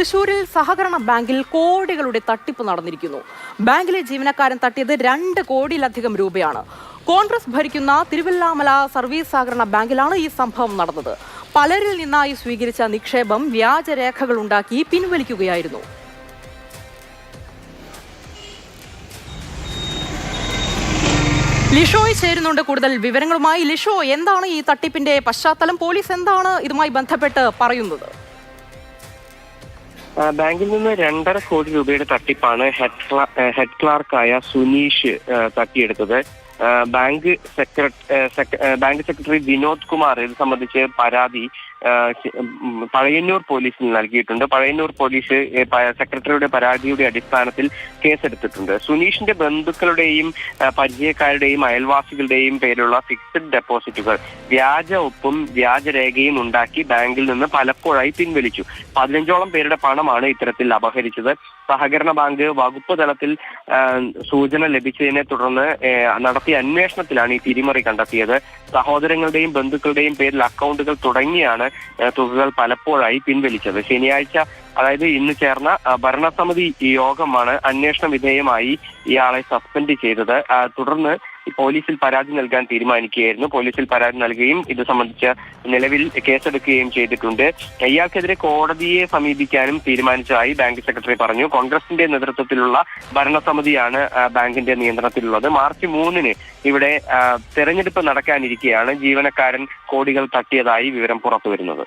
തൃശൂരിൽ സഹകരണ ബാങ്കിൽ കോടികളുടെ തട്ടിപ്പ് നടന്നിരിക്കുന്നു. ബാങ്കിലെ ജീവനക്കാരൻ തട്ടിയത് രണ്ട് കോടിയിലധികം രൂപയാണ്. കോൺഗ്രസ് ഭരിക്കുന്ന തിരുവല്ലാമല സർവീസ് സഹകരണ ബാങ്കിലാണ് ഈ സംഭവം നടന്നത്. പലരിൽ നിന്നായി സ്വീകരിച്ച നിക്ഷേപം വ്യാജരേഖകൾ ഉണ്ടാക്കി പിൻവലിക്കുകയായിരുന്നു. ലിഷോയ് ചേരുന്നുണ്ട് കൂടുതൽ വിവരങ്ങളുമായി. ലിഷോ എന്താണ് ഈ തട്ടിപ്പിന്റെ പശ്ചാത്തലം? പോലീസ് എന്താണ് ഇതുമായി ബന്ധപ്പെട്ട് പറയുന്നത്? ബാങ്കിൽ നിന്ന് രണ്ടര കോടി രൂപയുടെ തട്ടിപ്പാണ് ഹെഡ് ഹെഡ് ക്ലാർക്കായ Suneesh തട്ടിയെടുത്തത്. Bank bank secretary Vinod Kumar ഇത് സംബന്ധിച്ച് പരാതി പഴയന്നൂർ പോലീസിന് നൽകിയിട്ടുണ്ട്. പഴയന്നൂർ പോലീസ് സെക്രട്ടറിയുടെ പരാതിയുടെ അടിസ്ഥാനത്തിൽ കേസെടുത്തിട്ടുണ്ട്. സുനീഷിന്റെ ബന്ധുക്കളുടെയും പരിചയക്കാരുടെയും അയൽവാസികളുടെയും പേരുള്ള ഫിക്സഡ് ഡെപ്പോസിറ്റുകൾ വ്യാജ ഒപ്പും വ്യാജരേഖയും ഉണ്ടാക്കി ബാങ്കിൽ നിന്ന് പലപ്പോഴായി പിൻവലിച്ചു. പതിനഞ്ചോളം പേരുടെ പണമാണ് ഇത്തരത്തിൽ അപഹരിച്ചത്. സഹകരണ ബാങ്ക് വകുപ്പ് തലത്തിൽ സൂചന ലഭിച്ചതിനെ തുടർന്ന് ഏ, നടത്തിയ അന്വേഷണത്തിലാണ് ഈ തിരിമറി കണ്ടെത്തിയത്. സഹോദരങ്ങളുടെയും ബന്ധുക്കളുടെയും പേരിൽ അക്കൗണ്ടുകൾ തുടങ്ങിയാണ് തുകകൾ പലപ്പോഴായി പിൻവലിച്ചത്. ശനിയാഴ്ച അതായത് ഇന്ന് ചേർന്ന ഭരണസമിതി യോഗമാണ് അന്വേഷണ വിധേയമായി ഇയാളെ സസ്പെൻഡ് ചെയ്തത്. തുടർന്ന് പോലീസിൽ പരാതി നൽകാൻ തീരുമാനിക്കുകയായിരുന്നു. പോലീസിൽ പരാതി നൽകുകയും ഇത് സംബന്ധിച്ച നിലവിൽ കേസെടുക്കുകയും ചെയ്തിട്ടുണ്ട്. ഇയാൾക്കെതിരെ കോടതിയെ സമീപിക്കാനും തീരുമാനിച്ചതായി ബാങ്ക് സെക്രട്ടറി പറഞ്ഞു. കോൺഗ്രസിന്റെ നേതൃത്വത്തിലുള്ള ഭരണസമിതിയാണ് ബാങ്കിന്റെ നിയന്ത്രണത്തിലുള്ളത്. മാർച്ച് മൂന്നിന് ഇവിടെ തെരഞ്ഞെടുപ്പ് നടക്കാനിരിക്കെയാണ് ജീവനക്കാരൻ കോടികൾ തട്ടിയതായി വിവരം പുറത്തുവരുന്നത്.